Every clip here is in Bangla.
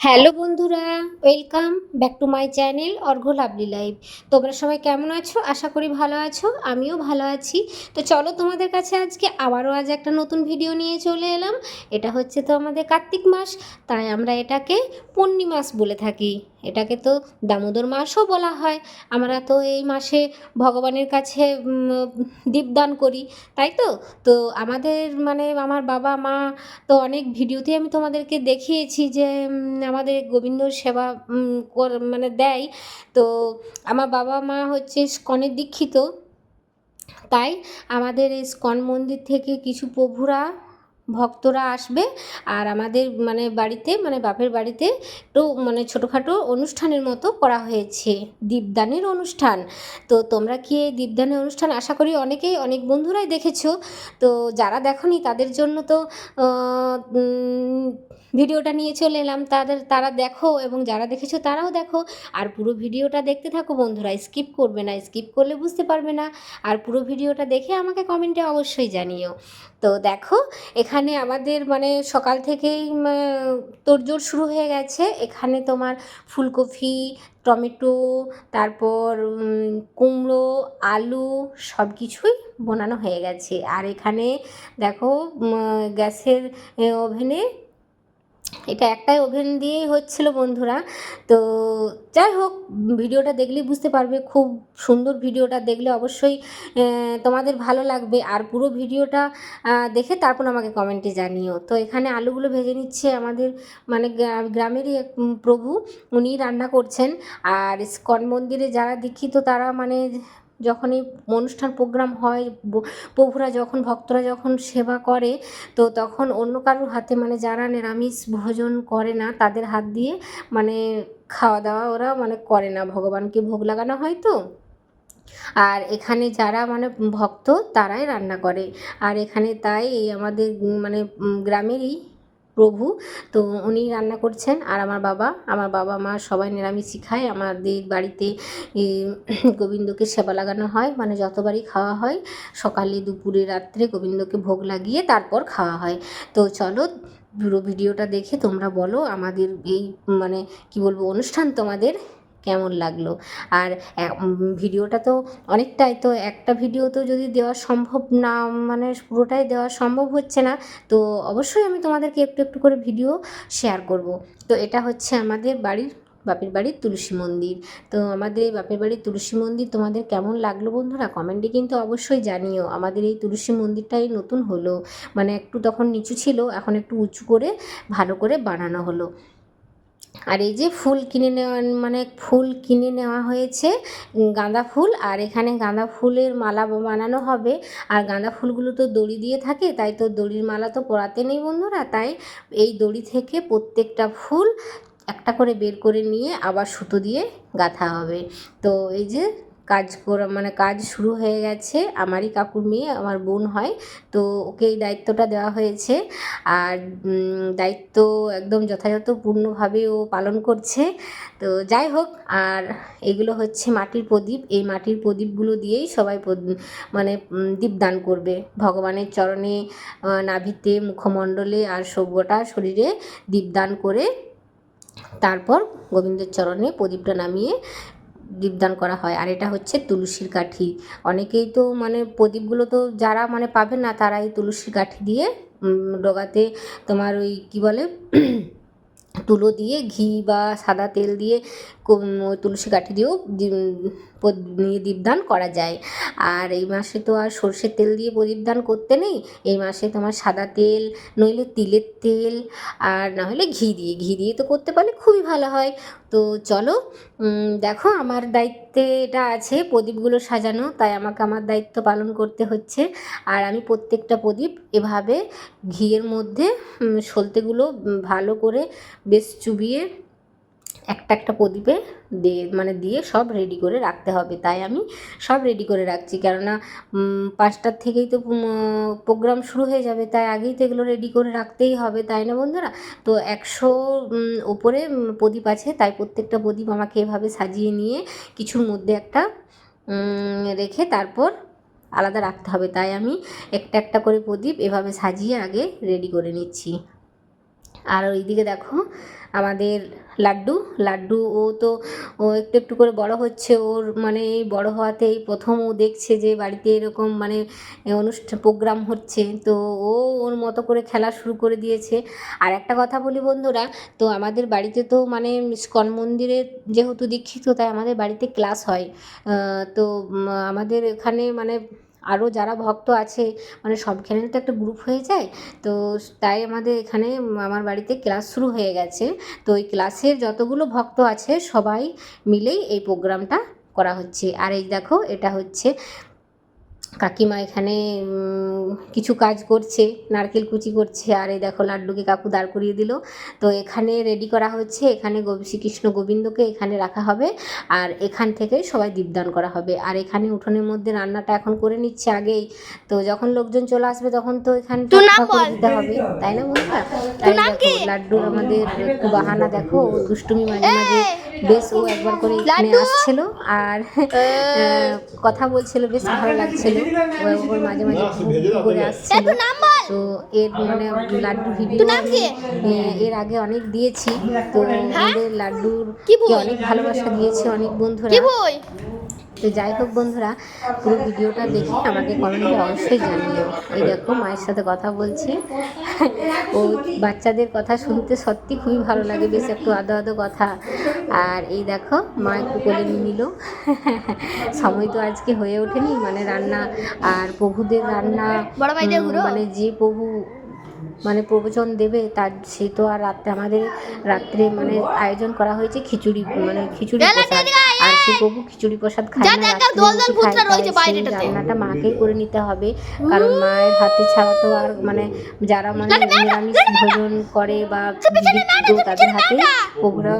হ্যালো বন্ধুরা, welcome back to my channel Argha lovely live তোমরা সবাই কেমন আছো? আশা করি ভালো আছো, আমিও ভালো আছি। তো চলো তোমাদের কাছে আজকে আবারও আজ একটা নতুন ভিডিও নিয়ে চলে এলাম। এটা হচ্ছে তো আমাদের কার্তিক মাস, তাই আমরা এটাকে পূর্ণিমাস বলে থাকি। এটাকে তো দামোদর মাসও বলা হয়। আমরা তো এই মাসে ভগবানের কাছে দীপদান করি, তাই তো? তো আমাদের মানে আমার বাবা, মা তো অনেক ভিডিওতে আমি তোমাদেরকে দেখিয়েছি যে আমাদের গোবিন্দ সেবা মানে দেয়। তো আমার বাবা, মা হচ্ছে স্কনের দীক্ষিত। তাই আমাদের এই স্কন মন্দির থেকে কিছু প্রভুরা ভক্তরা আসবে আর আমাদের মানে বাড়িতে মানে বাপের বাড়িতে একটু মানে ছোটোখাটো অনুষ্ঠানের মতো করা হয়েছে, দীপদানের অনুষ্ঠান। তো তোমরা কি এই দীপদানের অনুষ্ঠান আশা করি অনেকেই, অনেক বন্ধুরাই দেখেছ। তো যারা দেখনি তাদের জন্য তো ভিডিওটা নিয়ে চলে এলাম। তাদের, তারা দেখো এবং যারা দেখেছ তারাও দেখো। আর পুরো ভিডিওটা দেখতে থাকো বন্ধুরা, স্কিপ করবে না, স্কিপ করলে বুঝতে পারবে না। আর পুরো ভিডিওটা দেখে আমাকে কমেন্টে অবশ্যই জানিও। তো দেখো, এখানে আমাদের মানে সকাল থেকেই তোড়জোড় শুরু হয়ে গেছে। এখানে তোমার ফুলকপি, টমেটো, তারপর কুমড়ো, আলু সব কিছুই বোনানো হয়ে গেছে। আর এখানে দেখো গ্যাসের ওভেনে এটা একটাই ওভেন দিয়েই হচ্ছিল বন্ধুরা। তো যাই হোক, ভিডিওটা দেখলেই বুঝতে পারবে, খুব সুন্দর ভিডিওটা দেখলে অবশ্যই তোমাদের ভালো লাগবে। আর পুরো ভিডিওটা দেখে তারপর আমাকে কমেন্টে জানিও। তো এখানে আলুগুলো ভেজে নিচ্ছে আমাদের মানে গ্রা- গ্রামেরই এক প্রভু। উনি রান্না করছেন। আর ইস্কন মন্দিরে যারা দীক্ষিত তারা মানে যখনই অনুষ্ঠান প্রোগ্রাম হয় প্রভুরা যখন, ভক্তরা যখন সেবা করে, তো তখন অন্য কারোর হাতে মানে যারা নিরামিষ ভোজন করে না, তাদের হাত দিয়ে মানে খাওয়া দাওয়া ওরা মানে করে না। ভগবানকে ভোগ লাগানো হয় তো। আর এখানে যারা মানে ভক্ত, তারাই রান্না করে। আর এখানে তাই আমাদের মানে গ্রামেরই প্রভু। তো উনি রান্না করছেন আর আমার বাবা আমার বাবা মা সবাই নিরামিষই খায়। আমাদের বাড়িতে গোবিন্দকে সেবা লাগানো হয় মানে যতবারই খাওয়া হয়, সকালে, দুপুরে, রাত্রে গোবিন্দকে ভোগ লাগিয়ে তারপর খাওয়া হয়। তো চলো পুরো ভিডিওটা দেখে তোমরা বলো, আমাদের এই মানে কি বলব, অনুষ্ঠান তোমাদের কেমন লাগল। আর ভিডিওটা তো অনেকটাই, তো একটা ভিডিও তো যদি দেওয়া সম্ভব না মানে পুরোটাই দেওয়া সম্ভব হচ্ছে না, তো অবশ্যই আমি তোমাদেরকে একটু একটু করে ভিডিও শেয়ার করব। তো এটা হচ্ছে আমাদের বাড়ির, বাপের বাড়ির তুলসী মন্দির। তো আমাদের এই বাপের বাড়ির তুলসী মন্দির তোমাদের কেমন লাগল বন্ধুরা? কমেন্টে কিন্তু অবশ্যই জানিও। আমাদের এই তুলসী মন্দিরটাই নতুন হলো মানে একটু তখন নিচু ছিল, এখন একটু উঁচু করে ভালো করে বানানো হলো। আর এই যে ফুল কিনে নেওয়া মানে ফুল কিনে নেওয়া হয়েছে গাঁদা ফুল, আর এখানে গাঁদা ফুলের মালা বানানো হবে। আর গাঁদা ফুলগুলো তো দড়ি দিয়ে থাকে, তাই তো দড়ির মালা তো পরাতে নেই বন্ধুরা। তাই এই দড়ি থেকে প্রত্যেকটা ফুল একটা করে বের করে নিয়ে আবার সুতো দিয়ে গাঁথা হবে। তো এই যে কাজ করা মানে কাজ শুরু হয়ে গেছে। আমারই কাকুর মেয়ে, আমার বোন হয়। তো ওকে এই দায়িত্বটা দেওয়া হয়েছে। আর দায়িত্ব একদম যথাযথপূর্ণভাবে ও পালন করছে। তো যাই হোক, আর এগুলো হচ্ছে মাটির প্রদীপ। এই মাটির প্রদীপগুলো দিয়েই সবাই মানে দীপদান করবে। ভগবানের চরণে নাভিতে, মুখমণ্ডলে আর সভ্যটা শরীরে দীপদান করে তারপর গোবিন্দের চরণে প্রদীপটা নামিয়ে দীপদান করা হয়। আর এটা হচ্ছে তুলসীর কাঠি। অনেকেই তো মানে প্রদীপগুলো তো যারা মানে পাবেন না তারা এই তুলসীর কাঠি দিয়ে ডোগাতে তোমার ওই কী বলে তুলো দিয়ে, ঘি বা সাদা তেল দিয়ে তুলসী কাঠি দিয়েও নিয়ে দীপদান করা যায়। আর এই মাসে তো আর সর্ষের তেল দিয়ে প্রদীপদান করতে নেই। এই মাসে তোমার সাদা তেল, নইলে তিলের তেল, আর না হলে ঘি দিয়ে। ঘি দিয়ে তো করতে পারলে খুবই ভালো হয়। তো চলো দেখো আমার দায়িত্বে এটা আছে, প্রদীপগুলো সাজানো, তাই আমাকে আমার দায়িত্ব পালন করতে হচ্ছে। আর আমি প্রত্যেকটা প্রদীপ এভাবে ঘিয়ের মধ্যে সলতেগুলো ভালো করে বেশ চুবিয়ে একটা একটা প্রদীপে দিয়ে মানে দিয়ে সব রেডি করে রাখতে হবে। তাই আমি সব রেডি করে রাখছি। কেননা পাঁচটার থেকেই তো প্রোগ্রাম শুরু হয়ে যাবে। তাই আগেই তো এগুলো রেডি করে রাখতেই হবে। তাই না বন্ধুরা? তো একশো ওপরে প্রদীপ আছে। তাই প্রত্যেকটা প্রদীপ আমাকে এভাবে সাজিয়ে নিয়ে কিছুর মধ্যে একটা রেখে তারপর আলাদা রাখতে হবে। তাই আমি একটা একটা করে প্রদীপ এভাবে সাজিয়ে আগে রেডি করে নিচ্ছি। আর ওইদিকে দেখো আমাদের লাড্ডু লাড্ডু ও তো ও একটু একটু করে বড় হচ্ছে, ওর মানে এই বড় হওয়াতেই প্রথম ও দেখছে যে বাড়িতে এরকম মানে অনুষ্ঠান, প্রোগ্রাম হচ্ছে, তো ও ওর মতো করে খেলা শুরু করে দিয়েছে। আর একটা কথা বলি বন্ধুরা, তো আমাদের বাড়িতে তো মানে ইস্কন মন্দিরে যেহেতু দীক্ষিত, তাই আমাদের বাড়িতে ক্লাস হয়। তো আমাদের এখানে মানে আরও যারা ভক্ত আছে মানে সবখানে তো একটা গ্রুপ হয়ে যায়। তো তাই আমাদের এখানে আমার বাড়িতে ক্লাস শুরু হয়ে গেছে। তো ওই ক্লাসের যতগুলো ভক্ত আছে, সবাই মিলেই এই প্রোগ্রামটা করা হচ্ছে। আর এই দেখো, এটা হচ্ছে কাকিমা এখানে কিছু কাজ করছে নারকেল কুচি করছে আর এই দেখো লাড্ডুকে কাকু দাঁড় করিয়ে দিল। তো এখানে রেডি করা হচ্ছে এখানে শ্রীকৃষ্ণ গোবিন্দকে এখানে রাখা হবে আর এখান থেকে সবাই দীপদান করা হবে। আর এখানে উঠোনের মধ্যে রান্নাটা এখন করে নিচ্ছে আগেই। তো যখন লোকজন চলে আসবে তখন তো এখানে দিতে হবে। তাই না বন্ধুরা? তাই দেখো লাড্ডুর আমাদের একটু বাহানা দেখো দুষ্টুমি মাঝে মাঝে বেশ ও একবার করে এখানে। আসছিল আর কথা বলছিল বেশ ভালো লাগছিল। মাঝে মাঝে ঘুরে তো এর মানে লাড্ডু ভিডিও এর আগে অনেক দিয়েছি। তো আমাদের লাড্ডুর অনেক ভালোবাসা দিয়েছে অনেক বন্ধুরা। তো যাই হোক বন্ধুরা পুরো ভিডিওটা দেখে আমাকে কমেন্টে অবশ্যই জানিও। এই দেখো মায়ের সাথে কথা বলছে। ও বাচ্চাদের কথা শুনতে সত্যি খুবই ভালো লাগে বেশ একটু আদো আদো কথা। আর এই দেখো মা একটু কোলে নিল। সময় তো আজকে হয়ে ওঠেনি মানে রান্না আর প্রভুদের রান্না। মানে যে প্রভু মানে প্রবচন দেবে তার সে তো আর রাত্রে আমাদের রাত্রে মানে আয়োজন করা হয়েছে খিচুড়ি মানে খিচুড়ি প্রসাদ। আর সে প্রভু খিচুড়ি প্রসাদ খায়। রান্নাটা মাকেই করে নিতে হবে কারণ মায়ের হাতে ছাড়া তো আর মানে যারা মানে নিরামিষ ভোজন করে বা তাদের হাতে প্রভুরা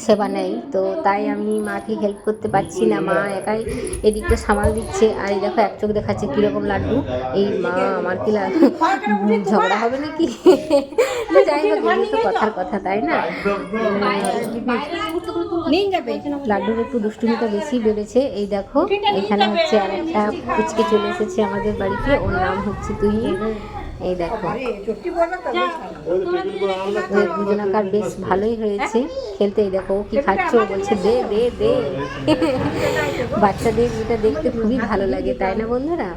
সেবা নেয় তো তাই আমি মাকে হেল্প করতে পারছি না। মা একাই এদিকটা সামাল দিচ্ছে আর এই দেখো এক চোখ দেখাচ্ছে কীরকম লাড্ডু। এই মা আমার কি লা- ঝগড়া হবে নাকি? তো যাই হোক তো কথার কথা তাই না? লাড্ডুর একটু দুষ্টুমিটা বেশি বেড়েছে। এই দেখো এখানে হচ্ছে আর একটা কুচকে চলে এসেছে আমাদের বাড়িতে। ওর নাম হচ্ছে তুই এই দেখো। দুজনাকার বেশ ভালোই হয়েছে। খেলতে এই দেখো ও কি খাচ্ছ? ও বলছে দে দে দে। বাচ্চাদের এটা দেখতে খুবই ভালো লাগে তাই না বন্ধুরা?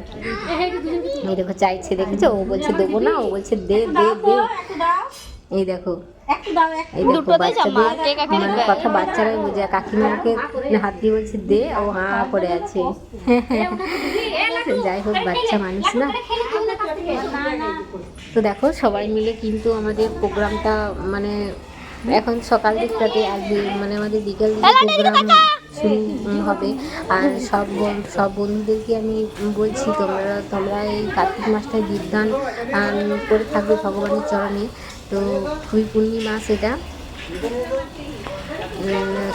এই দেখো চাইছে দেখেছ? ও বলছে দেবো না। ও বলছে দে দে দে। এই দেখো। এই দেখো বাচ্চাদের? কথা বাচ্চারাই বোঝে কাকিমাকে হাত দিয়ে বলছে দে ও হা করে আছে। যাই হোক বাচ্চা মানুষ না। তো দেখো সবাই মিলে কিন্তু আমাদের প্রোগ্রামটা মানে এখন সকাল দিকটাতে আর মানে আমাদের বিকেল প্রোগ্রাম শুরু হবে। আর সব সব বন্ধুদেরকে আমি বলছি তোমরা তোমরা এই কার্তিক মাসটায় আম, করে থাকবে ভগবানের চরণে। তো খুবই পূর্ণি মাস এটা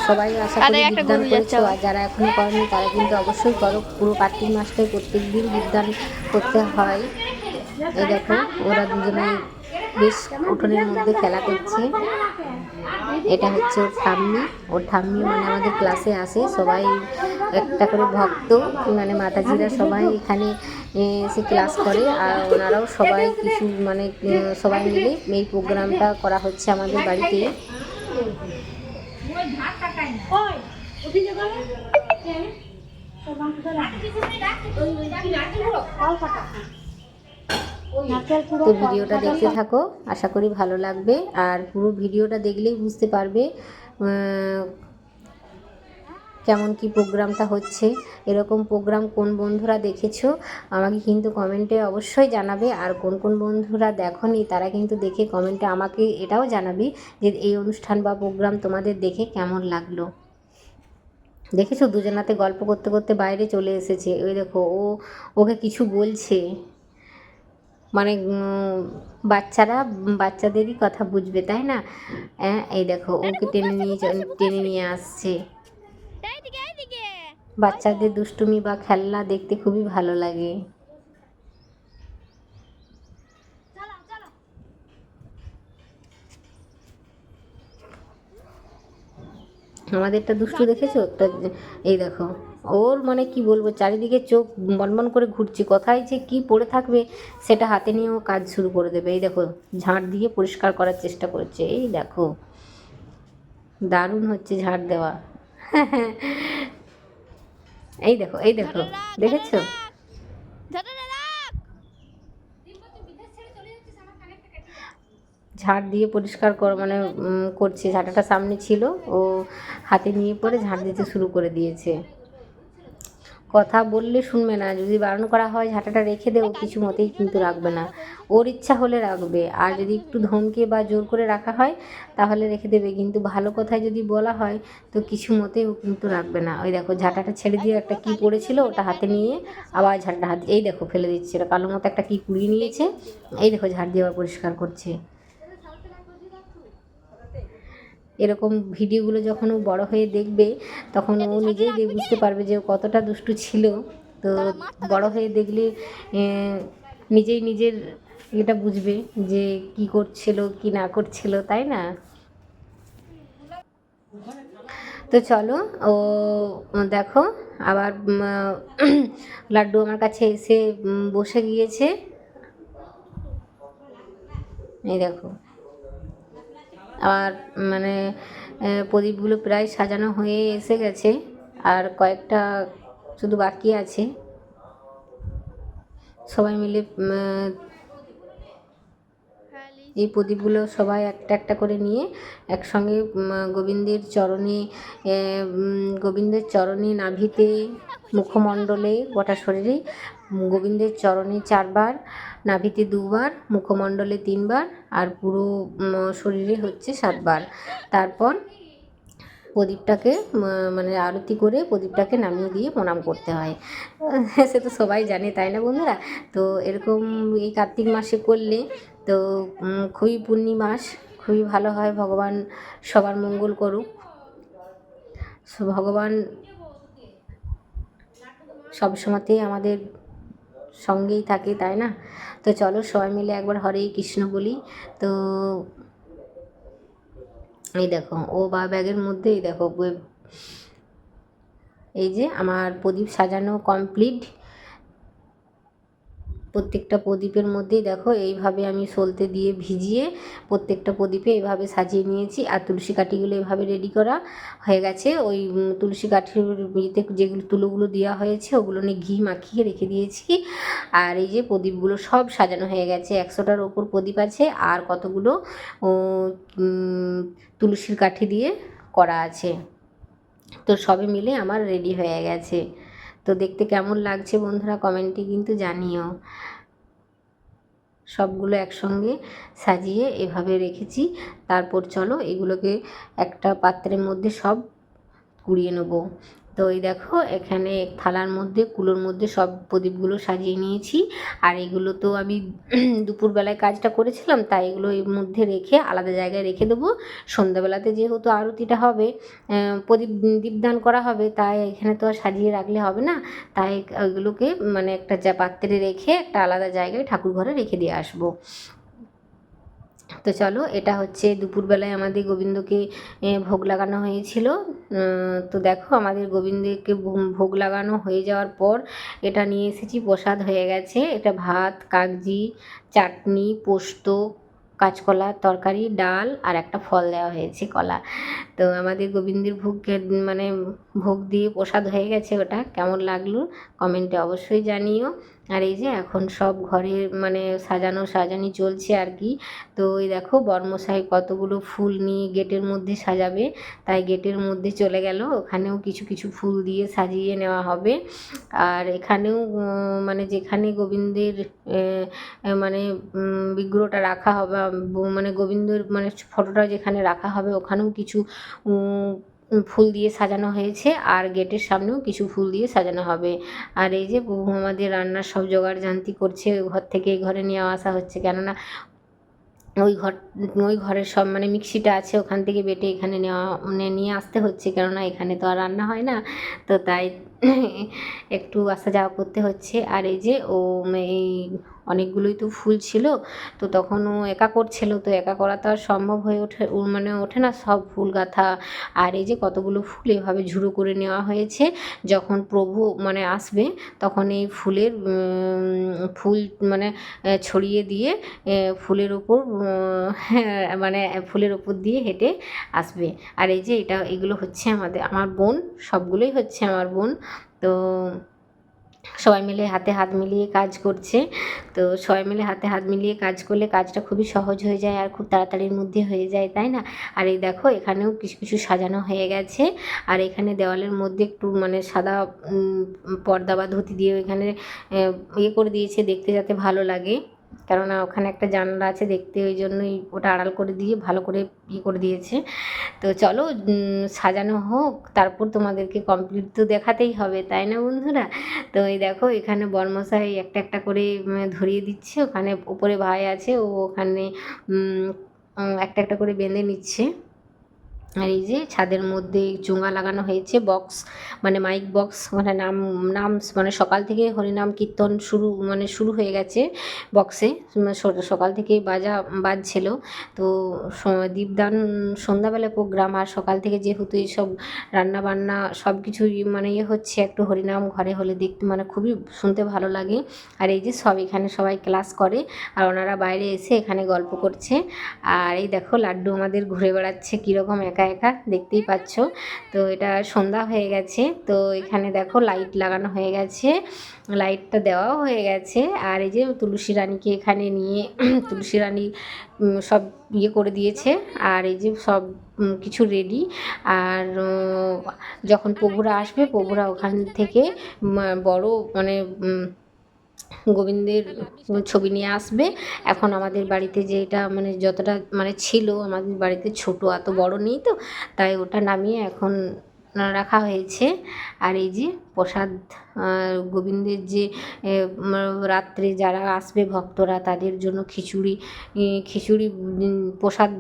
সবাই আশা করি দীপদান করেছ। আর যারা এখনও করেনি তারা কিন্তু অবশ্যই করো। পুরো কার্তিক মাসটাই প্রত্যেক দিন দীপদান করতে হয়। এই দেখো, ওরা দুজনে বেশ উঠোনের মধ্যে খেলা করছে। এটা হচ্ছে ওর ঠাম্মি। ওর ঠাম্মি মানে আমাদের ক্লাসে আসে সবাই একটা করে ভক্ত মানে মাতাজিরা সবাই এখানে এসে ক্লাস করে আর ওনারাও সবাই কিছু মানে সবাই মিলে এই প্রোগ্রামটা করা হচ্ছে আমাদের বাড়িতে। তো ভিডিওটা দেখতে থাকো আশা করি ভালো লাগবে। আর পুরো ভিডিওটা দেখলেই বুঝতে পারবে কেমন কি প্রোগ্রামটা হচ্ছে এরকম প্রোগ্রাম কোন বন্ধুরা দেখেছ আমাকে কিন্তু কমেন্টে অবশ্যই জানাবে। আর কোন কোন বন্ধুরা দেখোনি তারা কিন্তু দেখে কমেন্টে আমাকে এটাও জানাবে যে এই অনুষ্ঠান বা প্রোগ্রাম তোমাদের দেখে কেমন লাগল। দেখেছ দুজনাতে গল্প করতে করতে বাইরে চলে এসেছে। ওই দেখো ও ওকে কিছু বলছে। মানে বাচ্চারা বাচ্চাদেরই কথা বুঝবে তাই না? হ্যাঁ এই দেখো ওকে টেনে নিয়ে টেনে নিয়ে আসছে। বাচ্চাদের দুষ্টুমি বা খেলনা দেখতে খুবই ভালো লাগে। আমাদেরটা দুষ্টু দেখেছ? একটা এই দেখো। ওর মানে কি বলব, চারিদিকে চোখ বনবন করে ঘুরছে কোথায় যে কি পড়ে থাকবে সেটা হাতে নিয়ে ও কাজ শুরু করে দেবে। এই দেখো ঝাঁট দিয়ে পরিষ্কার করার চেষ্টা করছে। এই দেখো, দারুণ হচ্ছে ঝাড় দেওয়া। এই দেখো এই দেখো, দেখেছ? ঝাড় দিয়ে পরিষ্কার কর মানে করছে। ঝাঁটাটা সামনে ছিল, ও হাতে নিয়ে পরে ঝাড় দিতে শুরু করে দিয়েছে। কথা বললে শুনবে না। যদি বারণ করা হয়, ঝাঁটাটা রেখে দেও, কিছু মতেই কিন্তু রাখবে না। ওর ইচ্ছা হলে রাখবে। আর যদি একটু ধমকে বা জোর করে রাখা হয়, তাহলে রেখে দেবে। কিন্তু ভালো কথায় যদি বলা হয়, তো কিছু মতেই ও কিন্তু রাখবে না। ওই দেখো, ঝাঁটাটা ছেড়ে দিয়ে একটা কী পড়েছিল, ওটা হাতে নিয়ে আবার ঝাঁটাটা হাত এই দেখো, ফেলে দিচ্ছে। এটা কালো মতো একটা কী কুড়িয়ে নিয়েছে। এই দেখো ঝাড় দিয়ে আবার পরিষ্কার করছে। এরকম ভিডিওগুলো যখন ও বড় হয়ে দেখবে তখন ও নিজেই বুঝতে পারবে যে ও কতটা দুষ্টু ছিল। তো বড় হয়ে দেখলে নিজেই নিজের এটা বুঝবে যে কি করছিল কি না করছিল তাই না? তো চলো ও দেখো আবার লাড্ডু আমার কাছে এসে বসে গিয়েছে। এই দেখো আর মানে প্রদীপগুলো প্রায় সাজানো হয়ে এসে গেছে। আর কয়েকটা শুধু বাকি আছে। সবাই মিলে এই প্রদীপগুলো সবাই একটা একটা করে নিয়ে একসঙ্গে গোবিন্দের চরণে গোবিন্দের চরণে নাভিতে, মুখমণ্ডলে, গোটা শরীরে গোবিন্দের চরণে চারবার, নাভিতে দুবার, মুখমণ্ডলে তিনবার আর পুরো শরীরে হচ্ছে সাতবার। তারপর প্রদীপটাকে মানে আরতি করে প্রদীপটাকে নামিয়ে দিয়ে প্রণাম করতে হয়। সে তো সবাই জানে, তাই না বন্ধুরা? তো এরকম এই কার্তিক মাসে করলে তো খুবই পূর্ণিমাস খুবই ভালো হয়। ভগবান সবার মঙ্গল করুক। ভগবান সবসময়তেই আমাদের সঙ্গেই থাকে, তাই না? তো চলো সবাই মিলে একবার হরে কৃষ্ণ বলি। তো এই দেখো, ও বা ব্যাগের মধ্যেই দেখো, এই যে আমার প্রদীপ সাজানো কমপ্লিট প্রত্যেকটা প্রদীপের মধ্যেই দেখো, এইভাবে আমি সলতে দিয়ে ভিজিয়ে প্রত্যেকটা প্রদীপে এইভাবে সাজিয়ে নিয়েছি। আর তুলসী কাঠিগুলো এভাবে রেডি করা হয়ে গেছে। ওই তুলসী কাঠির ইয়েতে যেগুলো, তুলোগুলো দেওয়া হয়েছে, ওগুলো নিয়ে ঘি মাখিয়ে রেখে দিয়েছি। আর এই যে প্রদীপগুলো সব সাজানো হয়ে গেছে। একশোটার ওপর প্রদীপ আছে, আর কতগুলো তুলসীর কাঠি দিয়ে করা আছে। তো সবে মিলে আমার রেডি হয়ে গেছে। তো দেখতে কেমন লাগছে বন্ধুরা কমেন্টে কিন্তু জানিও। সবগুলো একসঙ্গে সাজিয়ে এভাবে রেখেছি। তারপর চলো এগুলোকে একটা পাত্রের মধ্যে সব কুড়িয়ে নেব। তো এই দেখো, এখানে থালার মধ্যে, কুলোর মধ্যে সব প্রদীপগুলো সাজিয়ে নিয়েছি। আর এগুলো তো আমি দুপুরবেলায় কাজটা করেছিলাম, তাই এগুলো এর মধ্যে রেখে আলাদা জায়গায় রেখে দেবো। সন্ধ্যাবেলাতে যেহেতু আরতিটা হবে প্রদীপ দীপদান করা হবে, তাই এখানে তো আর সাজিয়ে রাখলে হবে না। তাই ওইগুলোকে মানে একটা যা পাত্রে রেখে একটা আলাদা জায়গায় ঠাকুর ঘরে রেখে দিয়ে আসব। তো চলো, এটা হচ্ছে দুপুরবেলায় আমাদের গোবিন্দকে ভোগ লাগানো হয়েছিল। তো দেখো, আমাদের গোবিন্দকে ভোগ লাগানো হয়ে যাওয়ার পর এটা নিয়ে এসেছি, প্রসাদ হয়ে গেছে। এটা ভাত, কাগজি, চাটনি, পোস্ত, কাঁচকলা, তরকারি, ডাল আর একটা ফল দেওয়া হয়েছে, কলা। তো আমাদের গোবিন্দের ভোগকে মানে ভোগ দিয়ে প্রসাদ হয়ে গেছে ওটা, কেমন লাগল কমেন্টে অবশ্যই জানিও। আর এই যে এখন সব ঘরে মানে সাজানো সাজানি চলছে আর কি, তো ওই দেখো বর্মশাই কতগুলো ফুল নিয়ে গেটের মধ্যে সাজাবে, তাই গেটের মধ্যে চলে গেল, ওখানেও কিছু কিছু ফুল দিয়ে সাজিয়ে নেওয়া হবে। আর এখানেও মানে যেখানে গোবিন্দের মানে বিগ্রহটা রাখা হবে মানে গোবিন্দর মানে ফটোটা যেখানে রাখা হবে, ওখানেও কিছু ফুল দিয়ে সাজানো হয়েছে আর গেটের সামনেও কিছু ফুল দিয়ে সাজানো হবে। আর এই যে বউ আমাদের রান্নার সব জোগাড় জান্তি করছে ঘর থেকে ঘরে নিয়ে আসা হচ্ছে। কেননা ওই ঘর, ওই ঘরের সব মানে মিক্সিটা আছে, ওখান থেকে বেটে এখানে নেওয়া মানে নিয়ে আসতে হচ্ছে। কেননা এখানে তো আর রান্না হয় না, তো তাই একটু আসা যাওয়া করতে হচ্ছে। আর এই যে ও এই অনেকগুলোই তো ফুল ছিল তো তখন ও একা করছিল তো একা করা তো আর সম্ভব হয়ে ওঠে মানে ওঠে না সব ফুল গাঁথা। আর এই যে কতগুলো ফুল এভাবে ঝুড়ো করে নেওয়া হয়েছে যখন প্রভু মানে আসবে তখন এই ফুলের ফুল মানে ছড়িয়ে দিয়ে ফুলের ওপর হ্যাঁ, মানে ফুলের ওপর দিয়ে হেঁটে আসবে। আর এই যে এটা এগুলো হচ্ছে আমাদের আমার বোন সবগুলোই হচ্ছে আমার বোন তো সবাই মিলে হাতে হাত মিলিয়ে কাজ করছে। তো সবাই মিলে হাতে হাত মিলিয়ে কাজ করলে কাজটা খুবই সহজ হয়ে যায় আর খুব তাড়াতাড়ির মধ্যে হয়ে যায়, তাই না? আর এই দেখো, এখানেও কিছু কিছু সাজানো হয়ে গেছে। আর এখানে দেওয়ালের মধ্যে একটু মানে সাদা পর্দা বা ধুতি দিয়ে এখানে ইয়ে করে দিয়েছে, দেখতে যাতে ভালো লাগে। কেননা ওখানে একটা জানলা আছে দেখতে, ওই জন্যই ওটা আড়াল করে দিয়ে ভালো করে ইয়ে করে দিয়েছে। তো চলো সাজানো হোক, তারপর তোমাদেরকে কমপ্লিট তো দেখাতেই হবে, তাই না বন্ধুরা? তো এই দেখো, এখানে বর্মশাই একটা একটা করে ধরিয়ে দিচ্ছে। ওখানে ওপরে ভাই আছে, ও ওখানে একটা একটা করে বেঁধে নিচ্ছে। আর এই যে ছাদের মধ্যে চুঙা লাগানো হয়েছে বক্স মানে মাইক বক্স মানে নাম নাম মানে সকাল থেকে হরিনাম কীর্তন শুরু মানে শুরু হয়ে গেছে বক্সে সকাল থেকেই বাজা, বাজছিল। তো দীপদান সন্ধ্যাবেলা প্রোগ্রাম আর সকাল থেকে যেহেতু এইসব রান্না বান্না সব কিছুই মানে ইয়ে হচ্ছে, একটু হরিনাম ঘরে হলে দেখতে মানে খুবই শুনতে ভালো লাগে। আর এই যে সব এখানে সবাই ক্লাস করে আর ওনারা বাইরে এসে এখানে গল্প করছে। আর এই দেখো লাড্ডু আমাদের ঘুরে বেড়াচ্ছে কীরকম একা একা একা দেখতেই পাচ্ছ। তো এটা সন্ধ্যা হয়ে গেছে। তো এখানে দেখো লাইট লাগানো হয়ে গেছে। লাইটটা দেওয়াও হয়ে গেছে। আর এই যে তুলসী রানীকে এখানে নিয়ে তুলসী রানী সব ইয়ে করে দিয়েছে। আর এই যে সব কিছু রেডি আর যখন প্রভুরা আসবে, প্রভুরা ওখান থেকে বড় মানে গোবিন্দের ছবি নিয়ে আসবে। এখন আমাদের বাড়িতে যে এটা মানে যতটা মানে ছিল, আমাদের বাড়িতে ছোট এত বড় নেই তো, তাই ওটা নামিয়ে এখন রাখা হয়েছে। আর এই যে প্রসাদ গোবিন্দের যে রাত্রে যারা আসবে ভক্তরা, তাদের জন্য খিচুড়ি খিচুড়ি প্রসাদ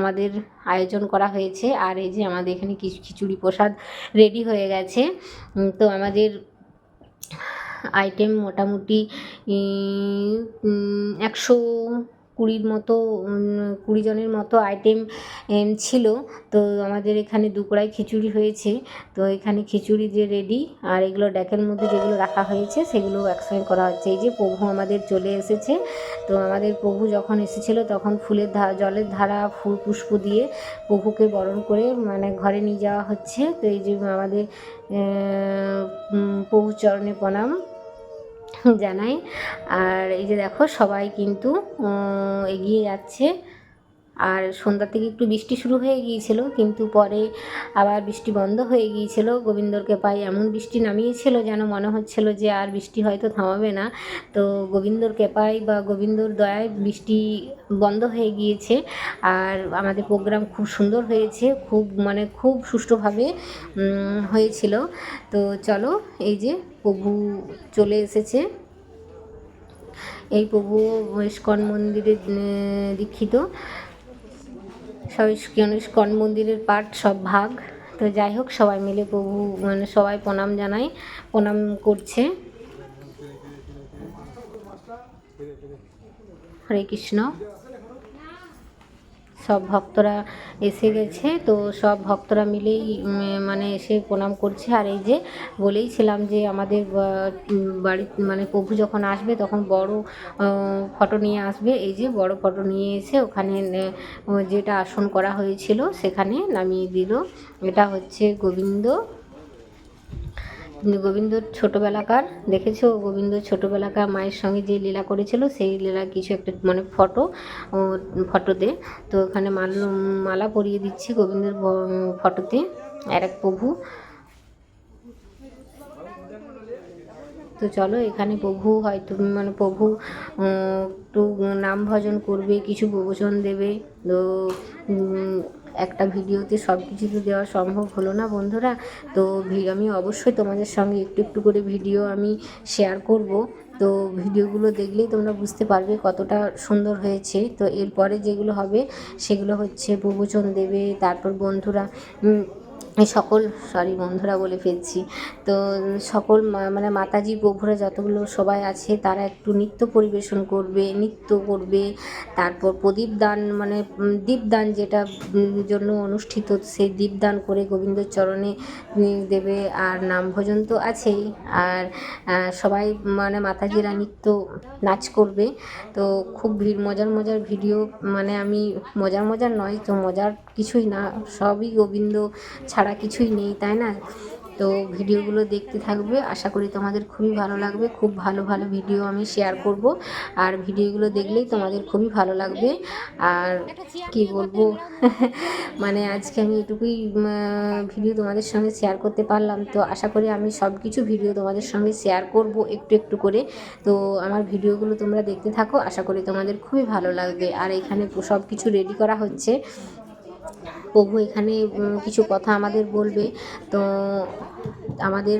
আমাদের আয়োজন করা হয়েছে। আর এই যে আমাদের এখানে খিচুড়ি প্রসাদ রেডি হয়ে গেছে। তো আমাদের আইটেম মোটামুটি একশো কুড়ির মতো কুড়ি জনের মতো আইটেম ছিল। তো আমাদের এখানে দু কড়াই খিচুড়ি হয়েছে। তো এখানে খিচুড়ি যে রেডি আর এগুলো ড্যাকের মধ্যে যেগুলো রাখা হয়েছে, সেগুলো একসঙ্গে করা হচ্ছে। এই যে প্রভু আমাদের চলে এসেছে। তো আমাদের প্রভু যখন এসেছিল, তখন ফুলের ধা, জলের ধারা, ফুল পুষ্প দিয়ে প্রভুকে বরণ করে মানে ঘরে নিয়ে যাওয়া হচ্ছে। তো এই যে আমাদের প্রভু চরণে প্রণাম। জানাই। আর এই যে দেখো সবাই কিন্তু এগিয়ে যাচ্ছে। আর সন্ধ্যা থেকে একটু বৃষ্টি শুরু হয়ে গিয়েছিল, কিন্তু পরে আবার বৃষ্টি বন্ধ হয়ে গিয়েছিল। গোবিন্দরকে পাই এমন বৃষ্টি নামিয়েছিল যেন মনে হচ্ছিল যে আর বৃষ্টি হয়তো থামাবে না। তো গোবিন্দর কৃপায় বা গোবিন্দর দয়ায় বৃষ্টি বন্ধ হয়ে গিয়েছে। আর আমাদের প্রোগ্রাম খুব সুন্দর হয়েছে, খুব মানে খুব সুষ্ঠুভাবে হয়েছিল। তো চলো, এই যে প্রভু চলে এসেছে। এই প্রভু ইস্কন মন্দিরে দীক্ষিত। সব ইস্কন মন্দিরের পাঠ, সব ভাগ। তো যাই হোক, সবাই মিলে প্রভু মানে সবাই প্রণাম জানাই, প্রণাম করছে। হরে কৃষ্ণ। সব ভক্তরা এসে গেছে। তো সব ভক্তরা মিলেই মানে এসে প্রণাম করছে। আর এই যে বলেইছিলাম যে আমাদের বাড়ি মানে প্রভু যখন আসবে তখন বড় ফটো নিয়ে আসবে। এই যে বড় ফটো নিয়ে এসে ওখানে যেটা আসন করা হয়েছিল সেখানে নামিয়ে দিল। এটা হচ্ছে গোবিন্দ গোবিন্দর ছোটোবেলাকার, দেখেছ? গোবিন্দ ছোটোবেলাকার মায়ের সঙ্গে যে লীলা করেছিল, সেই লীলার কিছু একটা মানে ফটো ফটোতে। তো ওখানে মাল, মালা পরিয়ে দিচ্ছি গোবিন্দের ফটোতে। আর এক প্রভু। তো চলো, এখানে প্রভু হয়তো মানে প্রভু একটু নাম ভজন করবে, কিছু প্রবচন দেবে। তো একটা ভিডিওতে সব কিছু তো দেওয়া সম্ভব হলো না বন্ধুরা। তো আমি অবশ্যই তোমাদের সঙ্গে একটু একটু করে ভিডিও আমি শেয়ার করব। তো ভিডিওগুলো দেখলেই তোমরা বুঝতে পারবে কতটা সুন্দর হয়েছে। তো এরপরে যেগুলো হবে সেগুলো হচ্ছে প্রবচন দেবে, তারপর বন্ধুরা সকল সরি বন্ধুরা বলে ফেলছি। তো সকল মানে মাতাজি, প্রভুরা যতগুলো সবাই আছে, তারা একটু নৃত্য পরিবেশন করবে, নৃত্য করবে। তারপর প্রদীপ দান মানে দীপদান যেটা জন্য অনুষ্ঠিত, সেই দীপদান করে গোবিন্দের চরণে দেবে। আর নাম ভোজন তো আছেই। আর সবাই মানে মাতাজিরা নৃত্য নাচ করবে। তো খুব ভিড়, মজার মজার ভিডিও মানে আমি মজার মজার নয়, তো মজার কিছুই না, সবই গোবিন্দ ছাড়া কিছুই নেই, তাই না? তো ভিডিওগুলো দেখতে থাকবে, আশা করি তোমাদের খুবই ভালো লাগবে, খুব ভালো ভালো ভিডিও আমি শেয়ার করব, আর ভিডিওগুলো দেখলেই তোমাদের খুবই ভালো লাগবে, আর কি বলব? মানে আজকে আমি এটুকুই ভিডিও তোমাদের সঙ্গে শেয়ার করতে পারলাম, তো আশা করি আমি সব কিছু ভিডিও তোমাদের সঙ্গে শেয়ার করব একটু একটু করে, তো আমার ভিডিওগুলো তোমরা দেখতে থাকো, আশা করি তোমাদের খুবই ভালো লাগবে, আর এখানে সব কিছু রেডি করা হচ্ছে প্রভু এখানে কিছু কথা আমাদের বলবে। তো আমাদের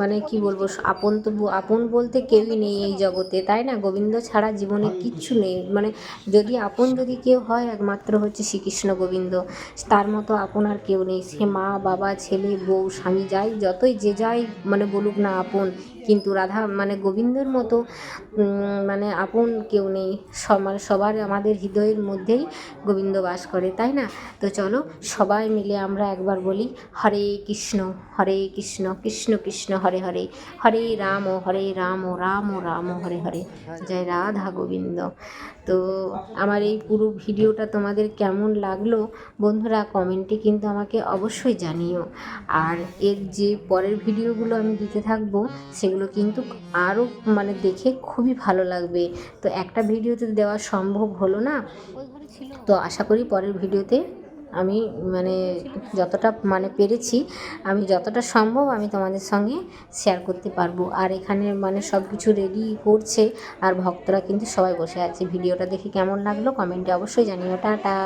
মানে কি বলব, আপন তো আপন বলতে কেউই নেই এই জগতে, তাই না? গোবিন্দ ছাড়া জীবনে কিচ্ছু নেই। মানে যদি আপন যদি কেউ হয়, একমাত্র হচ্ছে শ্রীকৃষ্ণ গোবিন্দ। তার মতো আপন আর কেউ নেই। সে মা, বাবা, ছেলে, বউ, স্বামী, যাই, যতই যে যাই মানে বলুক না আপন। কিন্তু রাধা মানে গোবিন্দর মতো মানে আপন কেউ নেই। সব মানে সবার আমাদের হৃদয়ের মধ্যেই গোবিন্দ বাস করে, তাই না? তো চলো সবাই মিলে আমরা একবার বলি, হরে কৃষ্ণ হরে কৃষ্ণ কৃষ্ণ কৃষ্ণ, হরে হরে। হরে রাম হরে রাম ও রাম ও রাম, হরে হরে। জয় রাধা গোবিন্দ। তো আমার এই পুরো ভিডিওটা তোমাদের কেমন লাগল বন্ধুরা, কমেন্টে কিন্তু আমাকে অবশ্যই জানিও। আর এর যে পরের ভিডিওগুলো আমি দিতে থাকব সেগুলো কিন্তু আরও মানে দেখে খুবই ভালো লাগবে। তো একটা ভিডিওতে দেওয়া সম্ভব হলো না। তো আশা করি পরের ভিডিওতে আমি মানে যতটা মানে পেরেছি, আমি যতটা সম্ভব আমি তোমাদের সঙ্গে শেয়ার করতে পারব। আর এখানে মানে সব কিছু রেডি করছে, আর ভক্তরা কিন্তু সবাই বসে আছে। ভিডিওটা দেখে কেমন লাগল কমেন্টে অবশ্যই জানিও। টাটা!